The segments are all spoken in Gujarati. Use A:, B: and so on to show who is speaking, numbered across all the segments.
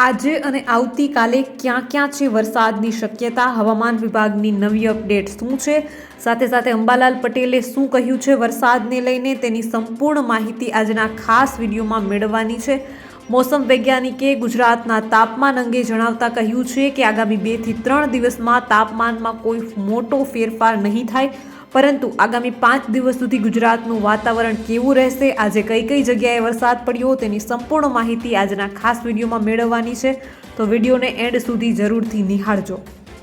A: આજે અને આવતીકાલે ક્યાં ક્યાં છે વરસાદની શક્યતા? હવામાન વિભાગની નવી અપડેટ શું છે? સાથે સાથે અંબાલાલ પટેલે શું કહ્યું છે વરસાદને લઈને? તેની સંપૂર્ણ માહિતી આજના ખાસ વિડીયોમાં મેળવવાની છે. મોસમ વૈજ્ઞાનિકે ગુજરાતના તાપમાન અંગે જણાવતા કહ્યું છે કે આગામી બેથી ત્રણ દિવસમાં તાપમાનમાં કોઈ મોટો ફેરફાર નહીં થાય. પરંતુ આગામી પાંચ દિવસ સુધી ગુજરાતનું વાતાવરણ કેવું રહેશે? આજે કઈ કઈ જગ્યાએ વરસાદ પડ્યો? તેની સંપૂર્ણ માહિતી આજના ખાસ વિડીયોમાં મેળવવાની છે. તો વિડીયોને એન્ડ સુધી જરૂરથી નિહાળજો.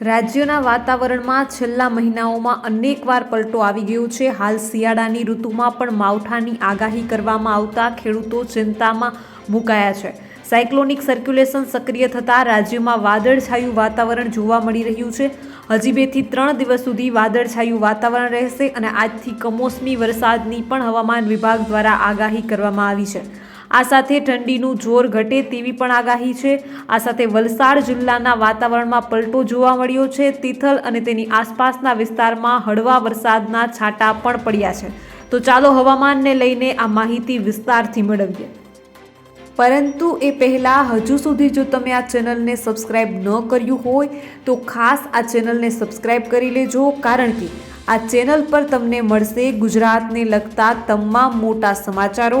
A: રાજ્યના વાતાવરણમાં છેલ્લા મહિનાઓમાં અનેકવાર પલટો આવી ગયો છે. હાલ શિયાળાની ઋતુમાં પણ માવઠાની આગાહી કરવામાં આવતા ખેડૂતો ચિંતામાં મુકાયા છે. સાયક્લોનિક સર્ક્યુલેશન સક્રિય થતાં રાજ્યમાં વાદળછાયું વાતાવરણ જોવા મળી રહ્યું છે. હજી બેથી ત્રણ દિવસ સુધી વાદળછાયું વાતાવરણ રહેશે અને આજથી કમોસમી વરસાદની પણ હવામાન વિભાગ દ્વારા આગાહી કરવામાં આવી છે. આ સાથે ઠંડીનું જોર ઘટે તેવી પણ આગાહી છે. આ સાથે વલસાડ જિલ્લાના વાતાવરણમાં પલટો જોવા મળ્યો છે. તિથલ અને તેની આસપાસના વિસ્તારમાં હળવા વરસાદના છાંટા પણ પડ્યા છે. તો ચાલો હવામાનને લઈને આ માહિતી વિસ્તારથી મેળવીએ. પરંતુ એ પહેલાં હજુ સુધી જો તમે આ ચેનલને સબસ્ક્રાઇબ ન કર્યું હોય, તો ખાસ આ ચેનલને સબસ્ક્રાઇબ કરી લેજો, કારણ કે આ ચેનલ પર તમને મળશે ગુજરાતને લગતા તમામ મોટા સમાચારો.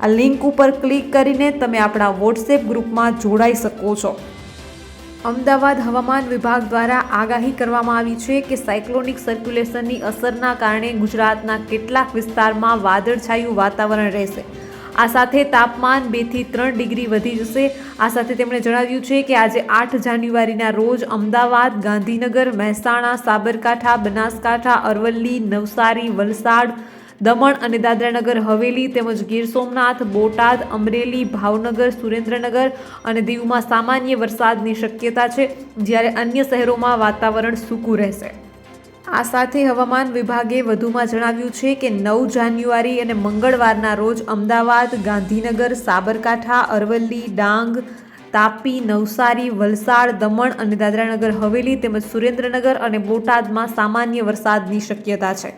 A: આ લિંક ઉપર ક્લિક કરીને તમે આપણા વોટ્સએપ ગ્રુપમાં જોડાઈ શકો છો. અમદાવાદ હવામાન વિભાગ દ્વારા આગાહી કરવામાં આવી છે કે સાયક્લોનિક સર્ક્યુલેશનની અસરના કારણે ગુજરાતના કેટલાક વિસ્તારમાં વાદળછાયું વાતાવરણ રહેશે. આ સાથે તાપમાન બેથી ત્રણ ડિગ્રી વધી જશે. આ સાથે તેમણે જણાવ્યું છે કે આજે આઠ જાન્યુઆરીના રોજ અમદાવાદ, ગાંધીનગર, મહેસાણા, સાબરકાંઠા, બનાસકાંઠા, અરવલ્લી, નવસારી, વલસાડ દમણ અને દાદરાનગર, હવેલી તેમજ ગીર સોમનાથ, બોટાદ, અમરેલી, ભાવનગર, સુરેન્દ્રનગર અને દીવમાં સામાન્ય વરસાદની શક્યતા છે. જ્યારે અન્ય શહેરોમાં વાતાવરણ સૂકું રહેશે. આ સાથે હવામાન વિભાગે વધુમાં જણાવ્યું છે કે નવ જાન્યુઆરી અને મંગળવારના રોજ અમદાવાદ, ગાંધીનગર, સાબરકાંઠા, અરવલ્લી, ડાંગ, તાપી, નવસારી, વલસાડ, દમણ અને દાદરાનગર, હવેલી તેમજ સુરેન્દ્રનગર અને બોટાદમાં સામાન્ય વરસાદની શક્યતા છે.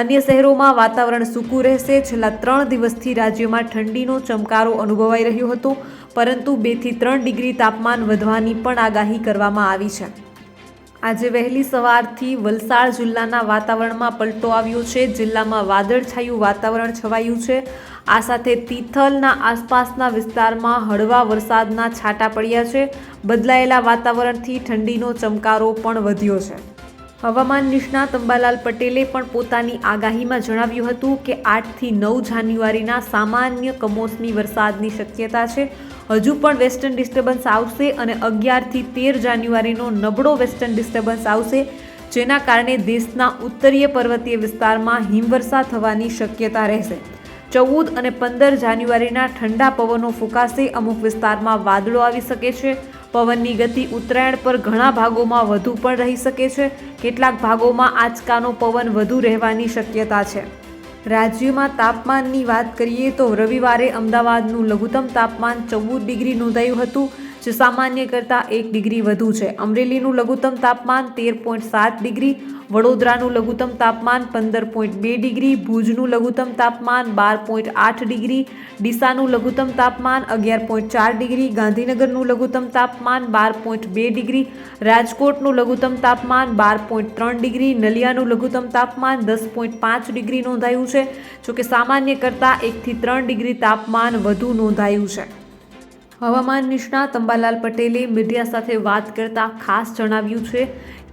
A: અન્ય શહેરોમાં વાતાવરણ સૂકું રહેશે. છેલ્લા ત્રણ દિવસથી રાજ્યમાં ઠંડીનો ચમકારો અનુભવાઈ રહ્યો હતો, પરંતુ બેથી ત્રણ ડિગ્રી તાપમાન વધવાની પણ આગાહી કરવામાં આવી છે. આજે વહેલી સવારથી વલસાડ જિલ્લાના વાતાવરણમાં પલટો આવ્યો છે. જિલ્લામાં વાદળછાયું વાતાવરણ છવાયું છે. આ સાથે તિથલના આસપાસના વિસ્તારમાં હળવા વરસાદના છાંટા પડ્યા છે. બદલાયેલા વાતાવરણથી ઠંડીનો ચમકારો પણ વધ્યો છે. હવામાન નિષ્ણાત અંબાલાલ પટેલે પણ પોતાની આગાહીમાં જણાવ્યું હતું કે આઠથી નવ જાન્યુઆરીના સામાન્ય કમોસમી વરસાદની શક્યતા છે. હજુ પણ વેસ્ટર્ન ડિસ્ટર્બન્સ આવશે અને અગિયારથી તેર જાન્યુઆરીનો નબળો વેસ્ટર્ન ડિસ્ટર્બન્સ આવશે, જેના કારણે દેશના ઉત્તરીય પર્વતીય વિસ્તારમાં હિમવર્ષા થવાની શક્યતા રહેશે. ચૌદ અને પંદર જાન્યુઆરીના ઠંડા પવનો ફૂંકાશે, અમુક વિસ્તારમાં વાદળો આવી શકે છે. પવનની ગતિ ઉત્તરાયણ પર ઘણા ભાગોમાં વધુ પણ રહી શકે છે. કેટલાક ભાગોમાં આંચકાનો પવન વધુ રહેવાની શક્યતા છે. રાજ્યમાં તાપમાનની વાત કરીએ તો રવિવારે અમદાવાદનું લઘુત્તમ તાપમાન ચૌદ ડિગ્રી નોંધાયું હતું. જે સામાન્ય કરતાં એક ડિગ્રી વધુ છે. અમરેલીનું લઘુત્તમ તાપમાન તેર પોઈન્ટ સાત ડિગ્રી, વડોદરાનું લઘુત્તમ તાપમાન પંદર પોઈન્ટ બે ડિગ્રી, ભુજનું લઘુત્તમ તાપમાન બાર પોઈન્ટ આઠ ડિગ્રી, ડીસાનું લઘુત્તમ તાપમાન અગિયાર પોઈન્ટ ચાર ડિગ્રી, ગાંધીનગરનું લઘુત્તમ તાપમાન બાર પોઈન્ટ બે ડિગ્રી, રાજકોટનું લઘુત્તમ તાપમાન બાર પોઈન્ટ ત્રણ ડિગ્રી, નલિયાનું લઘુત્તમ તાપમાન દસ પોઈન્ટ પાંચ ડિગ્રી નોંધાયું છે. જોકે સામાન્ય કરતાં એકથી ત્રણ ડિગ્રી તાપમાન વધુ નોંધાયું છે. હવામાન નિષ્ણાત અંબાલાલ પટેલે મીડિયા સાથે વાત કરતા ખાસ જણાવ્યું છે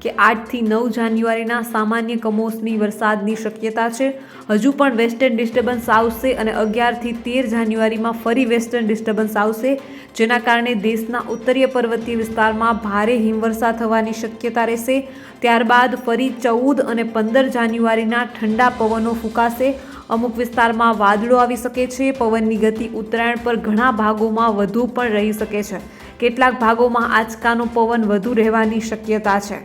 A: કે આઠથી નવ જાન્યુઆરીના સામાન્ય કમોસમી વરસાદની શક્યતા છે. હજુ પણ વેસ્ટર્ન ડિસ્ટર્બન્સ આવશે અને અગિયારથી તેર જાન્યુઆરીમાં ફરી વેસ્ટર્ન ડિસ્ટર્બન્સ આવશે, જેના કારણે દેશના ઉત્તરીય પર્વતીય વિસ્તારમાં ભારે હિમવર્ષા થવાની શક્યતા રહેશે. ત્યારબાદ ફરી ચૌદ અને પંદર જાન્યુઆરીના ઠંડા પવનો ફૂંકાશે. અમુક વિસ્તારમાં વાદળો આવી શકે છે, પવનની ગતિ ઉત્તરાયણ પર ઘણા ભાગોમાં વધુ પણ રહી શકે છે. કેટલાક ભાગોમાં આંચકાનો પવન વધુ રહેવાની શક્યતા છે.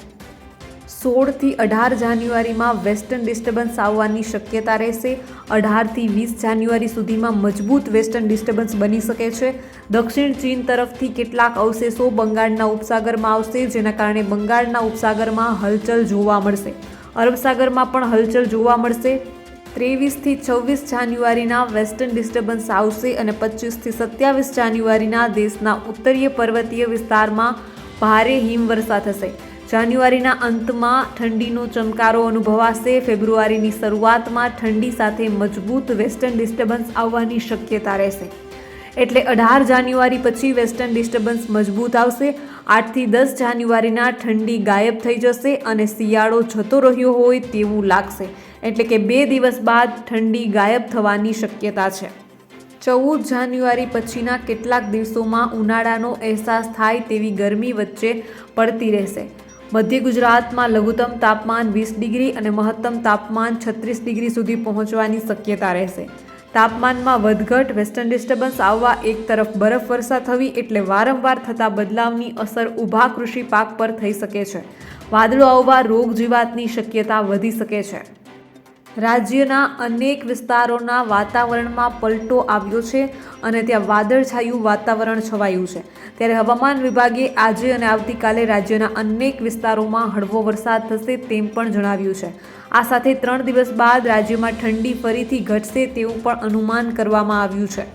A: સોળથી અઢાર જાન્યુઆરીમાં વેસ્ટર્ન ડિસ્ટર્બન્સ આવવાની શક્યતા રહેશે. અઢારથી વીસ જાન્યુઆરી સુધીમાં મજબૂત વેસ્ટર્ન ડિસ્ટર્બન્સ બની શકે છે. દક્ષિણ ચીન તરફથી કેટલાક અવશેષો બંગાળના ઉપસાગરમાં આવશે, જેના કારણે બંગાળના ઉપસાગરમાં હલચલ જોવા મળશે. અરબસાગરમાં પણ હલચલ જોવા મળશે. ત્રેવીસથી છવ્વીસ જાન્યુઆરીના વેસ્ટર્ન ડિસ્ટર્બન્સ આવશે અને પચીસથી સત્યાવીસ જાન્યુઆરીના દેશના ઉત્તરીય પર્વતીય વિસ્તારમાં ભારે હિમવર્ષા થશે. જાન્યુઆરીના અંતમાં ઠંડીનો ચમકારો અનુભવાશે. ફેબ્રુઆરીની શરૂઆતમાં ઠંડી સાથે મજબૂત વેસ્ટર્ન ડિસ્ટર્બન્સ આવવાની શક્યતા રહેશે. એટલે અઢાર જાન્યુઆરી પછી વેસ્ટર્ન ડિસ્ટર્બન્સ મજબૂત આવશે. આઠથી દસ જાન્યુઆરીના ઠંડી ગાયબ થઈ જશે અને શિયાળો જતો રહ્યો હોય તેવું લાગશે. એટલે કે બે દિવસ બાદ ઠંડી ગાયબ થવાની શક્યતા છે. ચૌદ જાન્યુઆરી પછીના કેટલાક દિવસોમાં ઉનાળાનો અહેસાસ થાય તેવી ગરમી વચ્ચે પડતી રહેશે. મધ્ય ગુજરાતમાં લઘુત્તમ તાપમાન વીસ ડિગ્રી અને મહત્તમ તાપમાન છત્રીસ ડિગ્રી સુધી પહોંચવાની શક્યતા રહેશે. તાપમાનમાં વધઘટ વેસ્ટર્ન ડિસ્ટર્બન્સ આવવા એક તરફ બરફ વર્ષા થવી એટલે વારંવાર થતા બદલાવની અસર ઊભા કૃષિ પાક પર થઈ શકે છે. વાદળો આવવા રોગ જીવાતની શક્યતા વધી શકે છે. રાજ્યના અનેક વિસ્તારોના વાતાવરણમાં પલટો આવ્યો છે અને ત્યાં વાદળછાયું વાતાવરણ છવાયું છે. ત્યારે હવામાન વિભાગે આજે અને આવતીકાલે રાજ્યના અનેક વિસ્તારોમાં હળવો વરસાદ થશે તેમ પણ જણાવ્યું છે. આ સાથે ત્રણ દિવસ બાદ રાજ્યમાં ઠંડી ફરીથી ઘટશે તેવું પણ અનુમાન કરવામાં આવ્યું છે.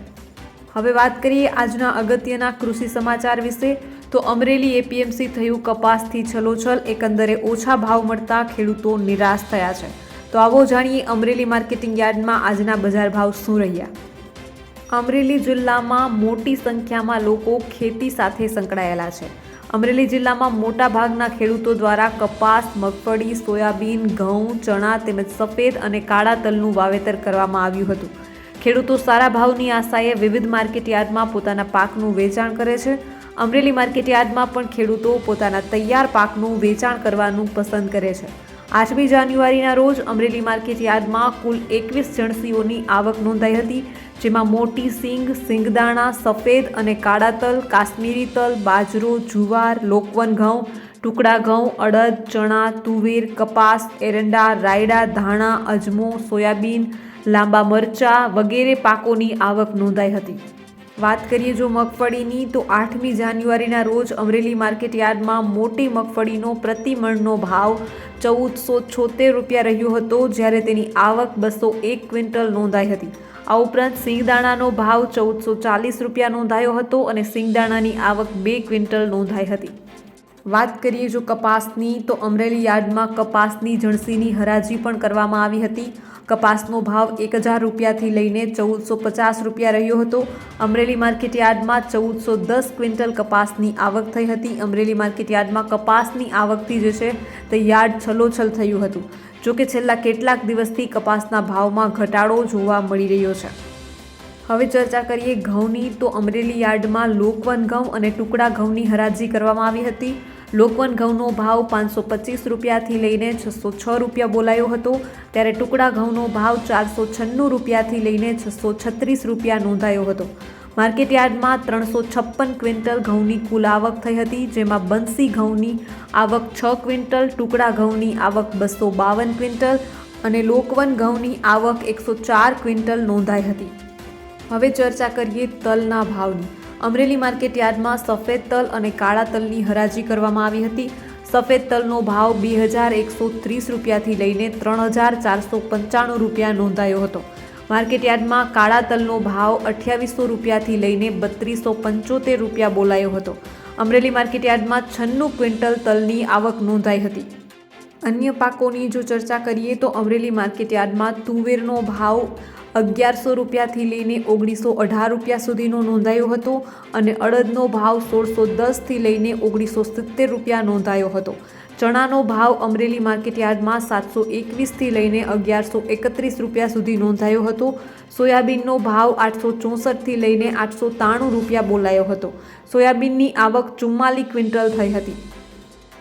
A: હવે વાત કરીએ આજના અગત્યના કૃષિ સમાચાર વિશે. તો અમરેલી એપીએમસી થયું કપાસથી છલોછલ, એકંદરે ઓછા ભાવ મળતા ખેડૂતો નિરાશ થયા છે. તો આવો જાણીએ અમરેલી માર્કેટિંગ યાર્ડમાં આજના બજાર ભાવ શું રહ્યા? અમરેલી જિલ્લામાં મોટી સંખ્યામાં લોકો ખેતી સાથે સંકળાયેલા છે. અમરેલી જિલ્લામાં મોટા ભાગના ખેડૂતો દ્વારા કપાસ, મગફળી, સોયાબીન, ઘઉં, ચણા તેમજ સફેદ અને કાળા તલનું વાવેતર કરવામાં આવ્યું હતું. ખેડૂતો સારા ભાવની આશાએ વિવિધ માર્કેટ યાર્ડમાં પોતાના પાકનું વેચાણ કરે છે. અમરેલી માર્કેટ યાર્ડમાં પણ ખેડૂતો પોતાના તૈયાર પાકનું વેચાણ કરવાનું પસંદ કરે છે. આઠમી જાન્યુઆરીના રોજ અમરેલી માર્કેટ યાર્ડમાં કુલ એકવીસ જણસીઓની આવક નોંધાઈ હતી, જેમાં મોટી સિંગ, સિંગદાણા, સફેદ અને કાળા તલ, કાશ્મીરી તલ, બાજરો, જુવાર, લોકવન ઘઉં, ટુકડા ઘઉં, અડદ, ચણા, તુવેર, કપાસ, એરંડા, રાયડા, ધાણા, અજમો, સોયાબીન, લાંબા મરચા વગેરે પાકોની આવક નોંધાઈ હતી. વાત કરીએ જો મગફળીની, તો આઠમી જાન્યુઆરીના રોજ અમરેલી માર્કેટ યાર્ડમાં મોટી મગફળીનો પ્રતિ મણનો ભાવ ચૌદસો છોતેર રૂપિયા રહ્યો હતો, જ્યારે તેની આવક બસો એક ક્વિન્ટલ નોંધાઈ હતી. આ ઉપરાંત સિંગદાણાનો ભાવ ચૌદસો ચાલીસ રૂપિયા નોંધાયો હતો અને સિંગદાણાની આવક બે ક્વિન્ટલ નોંધાઈ હતી. વાત કરીએ જો કપાસની, તો અમરેલી યાર્ડમાં કપાસની, જણસીની હરાજી પણ કરવામાં આવી હતી. કપાસનો ભાવ એક હજાર રૂપિયાથી લઈને ચૌદસો પચાસ રૂપિયા રહ્યો હતો. અમરેલી માર્કેટ યાર્ડમાં ચૌદસો દસ ક્વિન્ટલ કપાસની આવક થઈ હતી. અમરેલી માર્કેટ યાર્ડમાં કપાસની આવકથી જે છે તે યાર્ડ છલોછલ થયું હતું. જોકે છેલ્લા કેટલાક દિવસથી કપાસના ભાવમાં ઘટાડો જોવા મળી રહ્યો છે. હવે ચર્ચા કરીએ ઘઉંની. તો અમરેલી યાર્ડમાં લોકવન ઘઉં અને ટુકડા ઘઉંની હરાજી કરવામાં આવી હતી. લોકવન ઘઉંનો ભાવ પાંચસો પચીસ રૂપિયાથી લઈને છસો છ રૂપિયા બોલાયો હતો. ત્યારે ટુકડા ઘઉંનો ભાવ ચારસો છન્નું રૂપિયાથી લઈને છસો છત્રીસ રૂપિયા નોંધાયો હતો. માર્કેટ યાર્ડમાં ત્રણસો છપ્પન ક્વિન્ટલ ઘઉંની કુલ આવક થઈ હતી, જેમાં બંસી ઘઉંની આવક છ ક્વિન્ટલ, ટુકડા ઘઉંની આવક બસો બાવન ક્વિન્ટલ અને લોકવન ઘઉંની આવક એકસો ચાર ક્વિન્ટલ નોંધાઈ હતી. હવે ચર્ચા કરીએ તલના ભાવની. અમરેલી માર્કેટ યાર્ડમાં સફેદ તલ અને કાળા તલની હરાજી કરવામાં આવી હતી. સફેદ તલનો ભાવ બે હજાર એકસો ત્રીસ રૂપિયાથી લઈને ત્રણ હજાર ચારસો પંચાણું રૂપિયા નોંધાયો હતો. માર્કેટ યાર્ડમાં કાળા તલનો ભાવ અઠ્યાવીસો રૂપિયાથી લઈને બત્રીસો પંચોતેર રૂપિયા બોલાયો હતો. અમરેલી માર્કેટ યાર્ડમાં છન્નું ક્વિન્ટલ તલની આવક નોંધાઈ હતી. અન્ય પાકોની જો ચર્ચા કરીએ તો અમરેલી માર્કેટ યાર્ડમાં તુવેરનો ભાવ અગિયારસો રૂપિયાથી લઈને ઓગણીસો અઢાર રૂપિયા સુધીનો નોંધાયો હતો અને અડદનો ભાવ સોળસો દસથી લઈને ઓગણીસો સિત્તેર રૂપિયા નોંધાયો હતો. ચણાનો ભાવ અમરેલી માર્કેટ યાર્ડમાં સાતસો એકવીસથી લઈને અગિયારસો એકત્રીસ રૂપિયા સુધી નોંધાયો હતો. સોયાબીનનો ભાવ આઠસો ચોસઠથી લઈને આઠસો ત્રાણું રૂપિયા બોલાયો હતો. સોયાબીનની આવક ચુમ્માલી ક્વિન્ટલ થઈ હતી.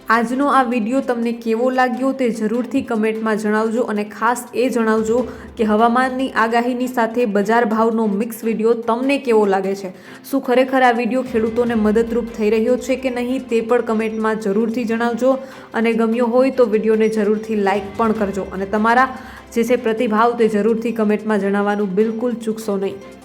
A: આજનો આ વીડિયો તમને કેવો લાગ્યો તે જરૂરથી કમેન્ટમાં જણાવજો અને ખાસ એ જણાવજો કે હવામાનની આગાહીની સાથે બજાર ભાવનો મિક્સ વીડિયો તમને કેવો લાગે છે? શું ખરેખર આ વીડિયો ખેડૂતોને મદદરૂપ થઈ રહ્યો છે કે નહીં તે પણ કમેન્ટમાં જરૂરથી જણાવજો અને ગમ્યો હોય તો વિડીયોને જરૂરથી લાઈક પણ કરજો અને તમારા જે છે પ્રતિભાવ તે જરૂરથી કમેન્ટમાં જણાવવાનું બિલકુલ ચૂકશો નહીં.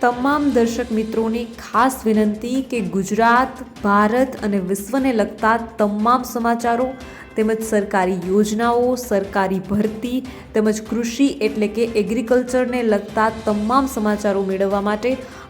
A: તમામ દર્શક મિત્રોની ખાસ વિનંતી કે ગુજરાત, ભારત અને વિશ્વને લગતા તમામ સમાચારો તેમજ સરકારી યોજનાઓ, સરકારી ભરતી તેમજ કૃષિ એટલે કે એગ્રીકલ્ચરને લગતા તમામ સમાચારો મેળવવા માટે